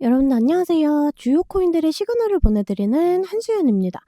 여러분 안녕하세요. 주요 코인들의 시그널을 보내드리는 한수연입니다.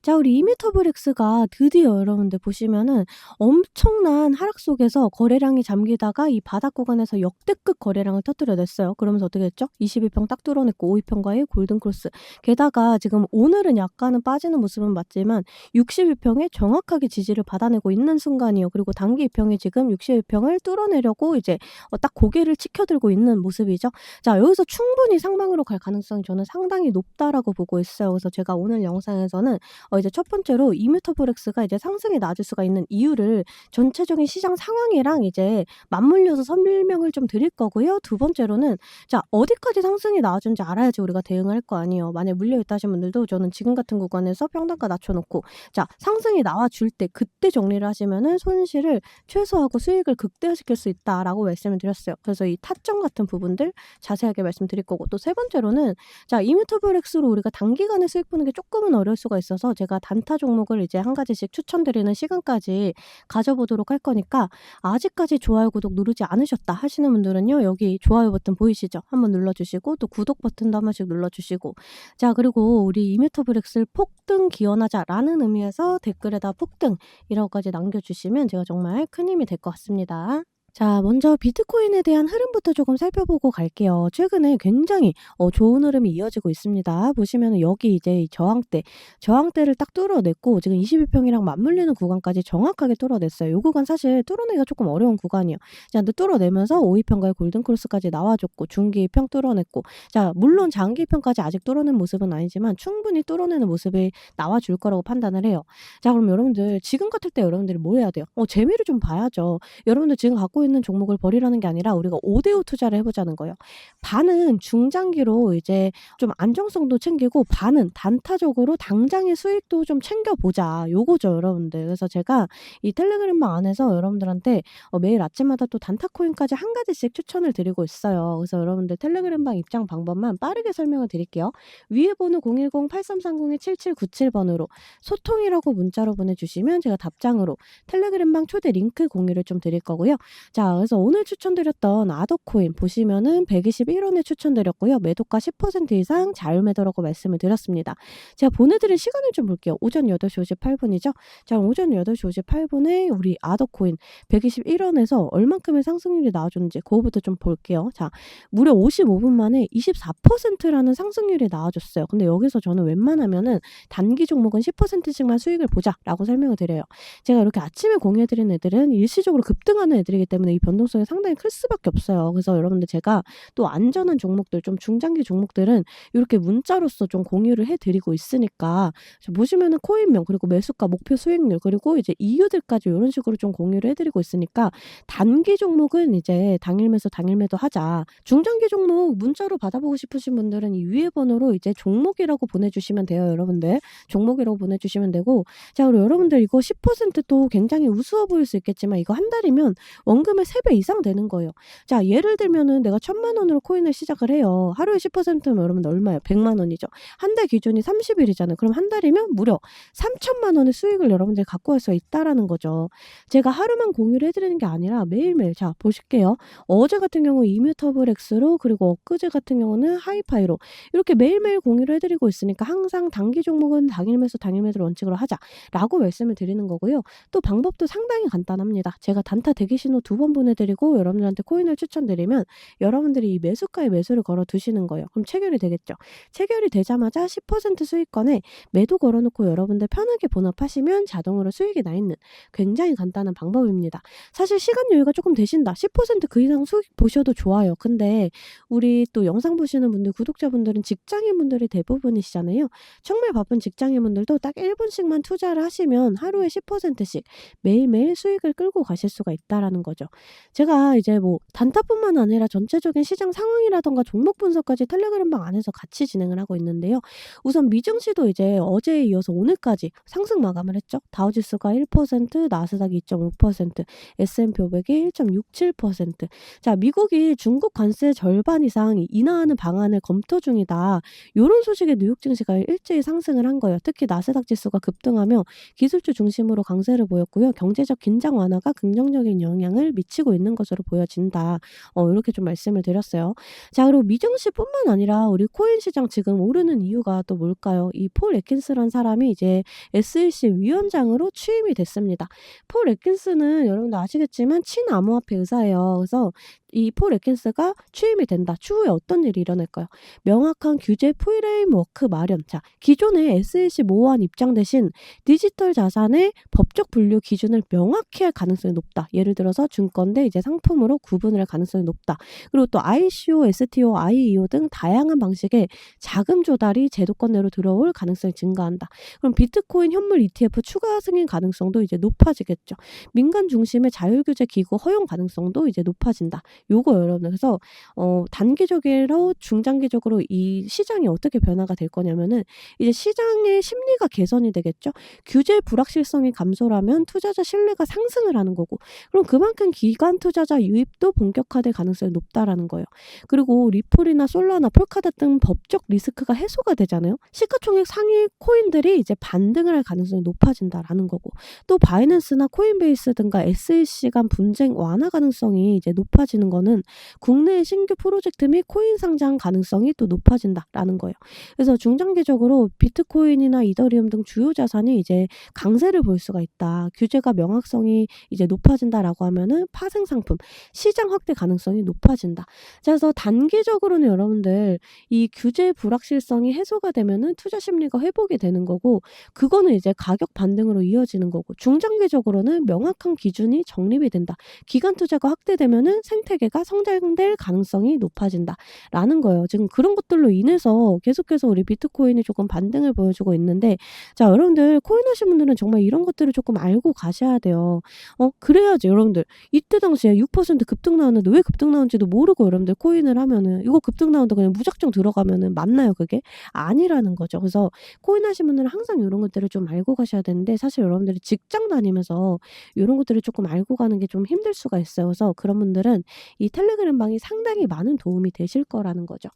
자, 우리 이미터브렉스가 드디어 여러분들 보시면은 엄청난 하락 속에서 거래량이 잠기다가 이 바닥 구간에서 역대급 거래량을 터뜨려냈어요. 그러면서 어떻게 됐죠? 21평 딱 뚫어냈고 52평과의 골든크로스. 게다가 지금 오늘은 약간은 빠지는 모습은 맞지만 61평에 정확하게 지지를 받아내고 있는 순간이요. 그리고 단기 2평이 지금 61평을 뚫어내려고 이제 어, 딱 고개를 치켜들고 있는 모습이죠. 자, 여기서 충분히 상 방으로 갈 가능성이 저는 상당히 높다라고 보고 있어요. 그래서 제가 오늘 영상에서는 어 이제 첫 번째로 이뮤터브렉스가 이제 상승이 낮을 수가 있는 이유를 전체적인 시장 상황이랑 이제 맞물려서 설명을 좀 드릴 거고요. 두 번째로는 자, 어디까지 상승이 나와준지 알아야지 우리가 대응할 거 아니에요. 만약 물려있다 하신 분들도 저는 지금 같은 구간에서 평단가 낮춰놓고 자, 상승이 나와줄 때 그때 정리를 하시면은 손실을 최소화하고 수익을 극대화시킬 수 있다라고 말씀을 드렸어요. 그래서 이 타점 같은 부분들 자세하게 말씀드릴 거고 또 세 번째로는 자, 이뮤터브렉스로 우리가 단기간에 수익 보는 게 조금은 어려울 수가 있어서 제가 단타 종목을 이제 한 가지씩 추천드리는 시간까지 가져보도록 할 거니까 아직까지 좋아요, 구독 누르지 않으셨다 하시는 분들은요. 여기 좋아요 버튼 보이시죠? 한번 눌러주시고 또 구독 버튼도 한 번씩 눌러주시고 자 그리고 우리 이뮤터브렉스를 폭등 기원하자라는 의미에서 댓글에다 폭등이라고까지 남겨주시면 제가 정말 큰 힘이 될 것 같습니다. 자, 먼저 비트코인에 대한 흐름부터 조금 살펴보고 갈게요. 최근에 굉장히 어, 좋은 흐름이 이어지고 있습니다. 보시면 여기 이제 저항대, 저항대를 딱 뚫어냈고 지금 21평이랑 맞물리는 구간까지 정확하게 뚫어냈어요. 이 구간 사실 뚫어내기가 조금 어려운 구간이에요. 자, 근데 뚫어내면서 5위평과의 골든크로스까지 나와줬고 중기평 뚫어냈고 자, 물론 장기평까지 아직 뚫어낸 모습은 아니지만 충분히 뚫어내는 모습이 나와줄 거라고 판단을 해요. 자, 그럼 여러분들 지금 같을 때 여러분들이 뭐 해야 돼요? 어, 재미를 좀 봐야죠. 여러분들 지금 갖고 갖고 있는 종목을 버리라는 게 아니라 우리가 5대5 투자를 해보자는 거예요. 반은 중장기로 이제 좀 안정성도 챙기고 반은 단타적으로 당장의 수익도 좀 챙겨보자. 요거죠, 여러분들. 그래서 제가 이 텔레그램방 안에서 여러분들한테 어, 매일 아침마다 또 단타코인까지 한 가지씩 추천을 드리고 있어요. 그래서 여러분들 텔레그램방 입장 방법만 빠르게 설명을 드릴게요. 위에 번호 010-8330-7797번으로 소통이라고 문자로 보내주시면 제가 답장으로 텔레그램방 초대 링크 공유를 좀 드릴 거고요. 자, 그래서 오늘 추천드렸던 아더코인 보시면은 121원에 추천드렸고요. 매도가 10% 이상 자율매도라고 말씀을 드렸습니다. 제가 보내드린 시간을 좀 볼게요. 오전 8시 58분이죠. 자, 오전 8시 58분에 우리 아더코인 121원에서 얼만큼의 상승률이 나와줬는지 그거부터 좀 볼게요. 자, 무려 55분 만에 24%라는 상승률이 나와줬어요. 근데 여기서 저는 웬만하면은 단기 종목은 10%씩만 수익을 보자라고 설명을 드려요. 제가 이렇게 아침에 공유해드린 애들은 일시적으로 급등하는 애들이기 때문에 때문에 이 변동성이 상당히 클 수밖에 없어요. 그래서 여러분들 제가 또 안전한 종목들 좀 중장기 종목들은 이렇게 문자로서 좀 공유를 해드리고 있으니까 보시면은 코인명 그리고 매수가 목표 수익률 그리고 이제 이유들까지 이런 식으로 좀 공유를 해드리고 있으니까 단기 종목은 이제 당일 매수 당일 매도 하자. 중장기 종목 문자로 받아보고 싶으신 분들은 이 위에 번호로 이제 종목이라고 보내주시면 돼요, 여러분들. 종목이라고 보내주시면 되고 자 그리고 여러분들 이거 10%도 굉장히 우스워 보일 수 있겠지만 이거 한 달이면 원금 원금의 3배 이상 되는 거예요. 자, 예를 들면은 내가 천만 원으로 코인을 시작을 해요. 하루에 10%면 여러분 얼마예요? 100만 원이죠. 한 달 기준이 30일이잖아요. 그럼 한 달이면 무려 3천만 원의 수익을 여러분들이 갖고 갈수 있다라는 거죠. 제가 하루만 공유를 해드리는 게 아니라 매일매일 자 보실게요. 어제 같은 경우 이뮤터블엑스로 그리고 엊그제 같은 경우는 하이파이로 이렇게 매일매일 공유를 해드리고 있으니까 항상 단기 종목은 당일 매수 당일 매수를 원칙으로 하자라고 말씀을 드리는 거고요. 또 방법도 상당히 간단합니다. 제가 단타 대기 신호 두번 보내드리고 여러분들한테 코인을 추천드리면 여러분들이 이 매수가에 매수를 걸어 두시는 거예요. 그럼 체결이 되겠죠. 체결이 되자마자 10% 수익권에 매도 걸어놓고 여러분들 편하게 본업하시면 자동으로 수익이 나 있는 굉장히 간단한 방법입니다. 사실 시간 여유가 조금 되신다. 10%그 이상 수익 보셔도 좋아요. 근데 우리 또 영상 보시는 분들, 구독자분들은 직장인분들이 대부분이시잖아요. 정말 바쁜 직장인분들도 딱 1분씩만 투자를 하시면 하루에 10%씩 매일매일 수익을 끌고 가실 수가 있다라는 거죠. 제가 이제 뭐 단타뿐만 아니라 전체적인 시장 상황이라던가 종목 분석까지 텔레그램방 안에서 같이 진행을 하고 있는데요. 우선 미증시도 이제 어제에 이어서 오늘까지 상승 마감을 했죠. 다우지수가 1%, 나스닥 2.5%, S&P 500이 1.67%. 자, 미국이 중국 관세 절반 이상 인하하는 방안을 검토 중이다. 이런 소식에 뉴욕 증시가 일제히 상승을 한 거예요. 특히 나스닥 지수가 급등하며 기술주 중심으로 강세를 보였고요. 경제적 긴장 완화가 긍정적인 영향을 미치고 있는 것으로 보여진다. 어 이렇게 좀 말씀을 드렸어요. 자 그리고 미증시뿐만 아니라 우리 코인 시장 지금 오르는 이유가 또 뭘까요? 이폴 애킨스라는 사람이 이제 SEC 위원장으로 취임이 됐습니다. 폴 애킨스는 여러분들 아시겠지만 친암호화폐 의사예요. 그래서 이폴 애킨스가 취임이 된다. 추후에 어떤 일이 일어날까요? 명확한 규제 프레임워크 마련. 자, 기존의 SEC 모호한 입장 대신 디지털 자산의 법적 분류 기준을 명확히 할 가능성이 높다. 예를 들어서 증권 대 이제 상품으로 구분을 할 가능성이 높다. 그리고 또 ICO, STO, IEO 등 다양한 방식의 자금 조달이 제도권 내로 들어올 가능성이 증가한다. 그럼 비트코인 현물 ETF 추가 승인 가능성도 이제 높아지겠죠. 민간 중심의 자율 규제 기구 허용 가능성도 이제 높아진다. 요거 여러분들 그래서 어 단기적으로 중장기적으로 이 시장이 어떻게 변화가 될 거냐면은 이제 시장의 심리가 개선이 되겠죠. 규제 불확실성이 감소라면 투자자 신뢰가 상승을 하는 거고 그럼 그만큼 기관 투자자 유입도 본격화될 가능성이 높다라는 거예요. 그리고 리플이나 솔라나 폴카다 등 법적 리스크가 해소가 되잖아요. 시가총액 상위 코인들이 이제 반등을 할 가능성이 높아진다라는 거고 또 바이낸스나 코인베이스 등과 SEC 간 분쟁 완화 가능성이 이제 높아지는 거는 국내 신규 프로젝트 및 코인 상장 가능성이 또 높아진다라는 거예요. 그래서 중장기적으로 비트코인이나 이더리움 등 주요 자산이 이제 강세를 볼 수가 있다. 규제가 명확성이 이제 높아진다라고 하면은 파생 상품 시장 확대 가능성이 높아진다. 자, 그래서 단기적으로는 여러분들 이 규제 불확실성이 해소가 되면은 투자 심리가 회복이 되는 거고 그거는 이제 가격 반등으로 이어지는 거고 중장기적으로는 명확한 기준이 정립이 된다. 기간 투자가 확대되면은 생태 계가 성장될 가능성이 높아진다라는 거예요. 지금 그런 것들로 인해서 계속해서 우리 비트코인이 조금 반등을 보여주고 있는데 자, 여러분들 코인 하신 분들은 정말 이런 것들을 조금 알고 가셔야 돼요. 어, 그래야지 여러분들 이때 당시에 6% 급등 나왔는데 왜 급등 나온지도 모르고 여러분들 코인을 하면은 이거 급등 나온다 그냥 무작정 들어가면은 맞나요, 그게? 아니라는 거죠. 그래서 코인 하신 분들은 항상 이런 것들을 좀 알고 가셔야 되는데 사실 여러분들이 직장 다니면서 이런 것들을 조금 알고 가는 게 좀 힘들 수가 있어요. 그래서 그런 분들은 이 텔레그램 방이 상당히 많은 도움이 되실 거라는 거죠.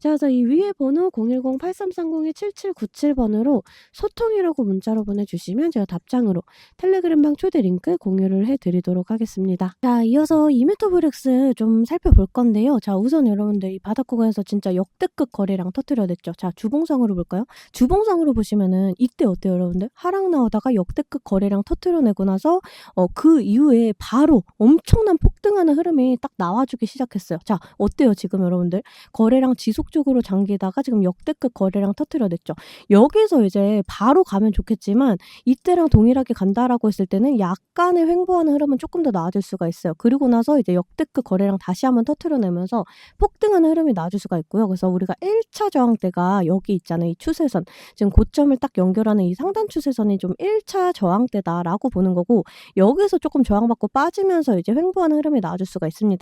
자, 그래서 이 위에 번호 010-8330-7797번으로 소통이라고 문자로 보내주시면 제가 답장으로 텔레그램 방 초대 링크 공유를 해드리도록 하겠습니다. 자, 이어서 이메토브렉스 좀 살펴볼 건데요. 자, 우선 여러분들 이 바닥 구간에서 진짜 역대급 거래량 터뜨려냈죠. 자, 주봉상으로 볼까요? 주봉상으로 보시면은 이때 어때요, 여러분들? 하락 나오다가 역대급 거래량 터뜨려내고 나서 어, 그 이후에 바로 엄청난 폭등하는 흐름이 딱 나와주기 시작했어요. 자, 어때요, 지금 여러분들? 거래량 지속적으로 잠기다가 지금 역대급 거래량 터뜨려냈죠. 여기서 이제 바로 가면 좋겠지만 이때랑 동일하게 간다라고 했을 때는 약간의 횡보하는 흐름은 조금 더 나아질 수가 있어요. 그리고 나서 이제 역대급 거래량 다시 한번 터트려내면서 폭등하는 흐름이 나아질 수가 있고요. 그래서 우리가 1차 저항대가 여기 있잖아요. 이 추세선. 지금 고점을 딱 연결하는 이 상단 추세선이 좀 1차 저항대다라고 보는 거고 여기서 조금 저항받고 빠지면서 이제 횡보하는 흐름이 나아질 수가 있습니다.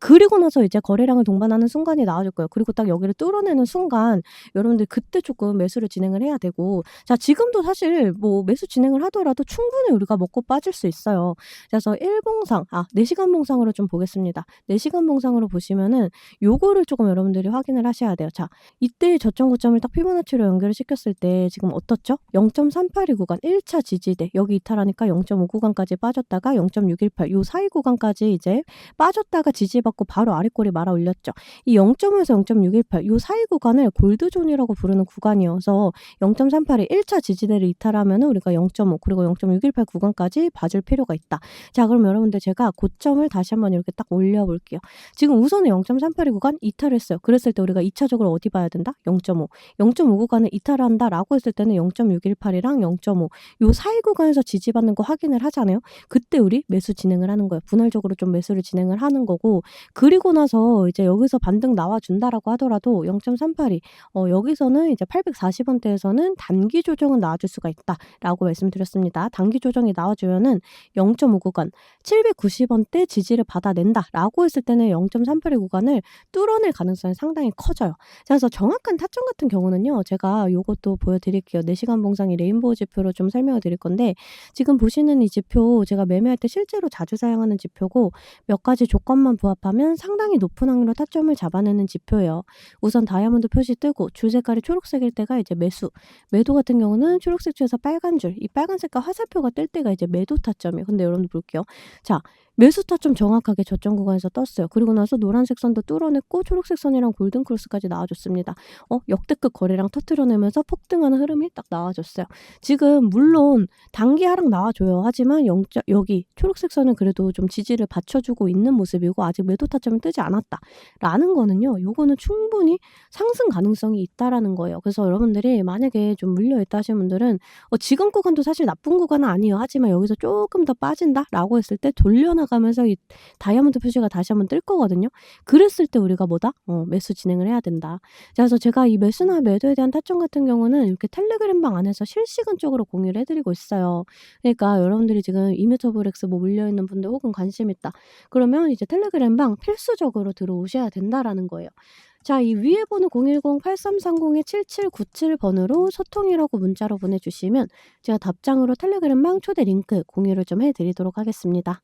그리고 나서 이제 거래량을 동반하는 순간이 나아질 거예요. 그리고 딱 여기를 뚫어내는 순간 여러분들 그때 조금 매수를 진행을 해야 되고 자 지금도 사실 뭐 매수 진행을 하더라도 충분히 우리가 먹고 빠질 수 있어요. 그래서 1봉상 아 4시간 봉상으로 좀 보겠습니다. 4시간 봉상으로 보시면은 요거를 조금 여러분들이 확인을 하셔야 돼요. 자 이때 저점 고점을 딱 피보나치로 연결을 시켰을 때 지금 어떻죠? 0.382 구간 1차 지지대 여기 이탈하니까 0.5 구간까지 빠졌다가 0.618 요 사이 구간까지 이제 빠졌다 가 지지받고 바로 아래꼬리 말아 올렸죠. 이 0.5에서 0.618 요 사이 구간을 골드존이라고 부르는 구간이어서 0.382 1차 지지대를 이탈하면 우리가 0.5 그리고 0.618 구간까지 봐줄 필요가 있다. 자 그럼 여러분들 제가 고점을 다시 한번 이렇게 딱 올려볼게요. 지금 우선은 0.382 구간 이탈했어요. 그랬을 때 우리가 2차적으로 어디 봐야 된다? 0.5 0.5 구간을 이탈한다 라고 했을 때는 0.618이랑 0.5 요 사이 구간에서 지지받는 거 확인을 하잖아요. 그때 우리 매수 진행을 하는 거예요. 분할적으로 좀 매수를 진행을 하는 거고 그리고 나서 이제 여기서 반등 나와준다라고 하더라도 0.382 어, 여기서는 이제 840원대에서는 단기 조정은 나와줄 수가 있다라고 말씀드렸습니다. 단기 조정이 나와주면은 0.5 구간 790원대 지지를 받아낸다라고 했을 때는 0.382 구간을 뚫어낼 가능성이 상당히 커져요. 그래서 정확한 타점 같은 경우는요. 제가 요것도 보여드릴게요. 4시간 봉상이 레인보우 지표로 좀 설명을 드릴 건데 지금 보시는 이 지표 제가 매매할 때 실제로 자주 사용하는 지표고 몇 가지 조건 만 부합하면 상당히 높은 확률로 타점을 잡아내는 지표예요. 우선 다이아몬드 표시 뜨고 줄 색깔이 초록색일 때가 이제 매수, 매도 같은 경우는 초록색 줄에서 빨간 줄, 이 빨간 색깔 화살표가 뜰 때가 이제 매도 타점이에요. 근데 여러분들 볼게요. 자, 매수 타점 정확하게 저점 구간에서 떴어요. 그리고 나서 노란색 선도 뚫어냈고 초록색 선이랑 골든 크로스까지 나와줬습니다. 어 역대급 거래량 터트려내면서 폭등하는 흐름이 딱 나와줬어요. 지금 물론 단기 하락 나와줘요. 하지만 영자, 여기 초록색 선은 그래도 좀 지지를 받쳐주고 있는 모습이 고 아직 매도 타점이 뜨지 않았다라는 거는요. 요거는 충분히 상승 가능성이 있다라는 거예요. 그래서 여러분들이 만약에 좀 물려 있다 하시는 분들은 어, 지금 구간도 사실 나쁜 구간은 아니에요. 하지만 여기서 조금 더 빠진다라고 했을 때 돌려나가면서 이 다이아몬드 표시가 다시 한번 뜰 거거든요. 그랬을 때 우리가 뭐다? 어, 매수 진행을 해야 된다. 자, 그래서 제가 이 매수나 매도에 대한 타점 같은 경우는 이렇게 텔레그램방 안에서 실시간적으로 공유를 해드리고 있어요. 그러니까 여러분들이 지금 이메터브렉스 뭐 물려있는 분들 혹은 관심 있다. 그러면 이제 텔레그램 방 필수적으로 들어오셔야 된다라는 거예요. 자, 이 위에 번호 010-8330-7797번으로 소통이라고 문자로 보내주시면 제가 답장으로 텔레그램방 초대 링크 공유를 좀 해드리도록 하겠습니다.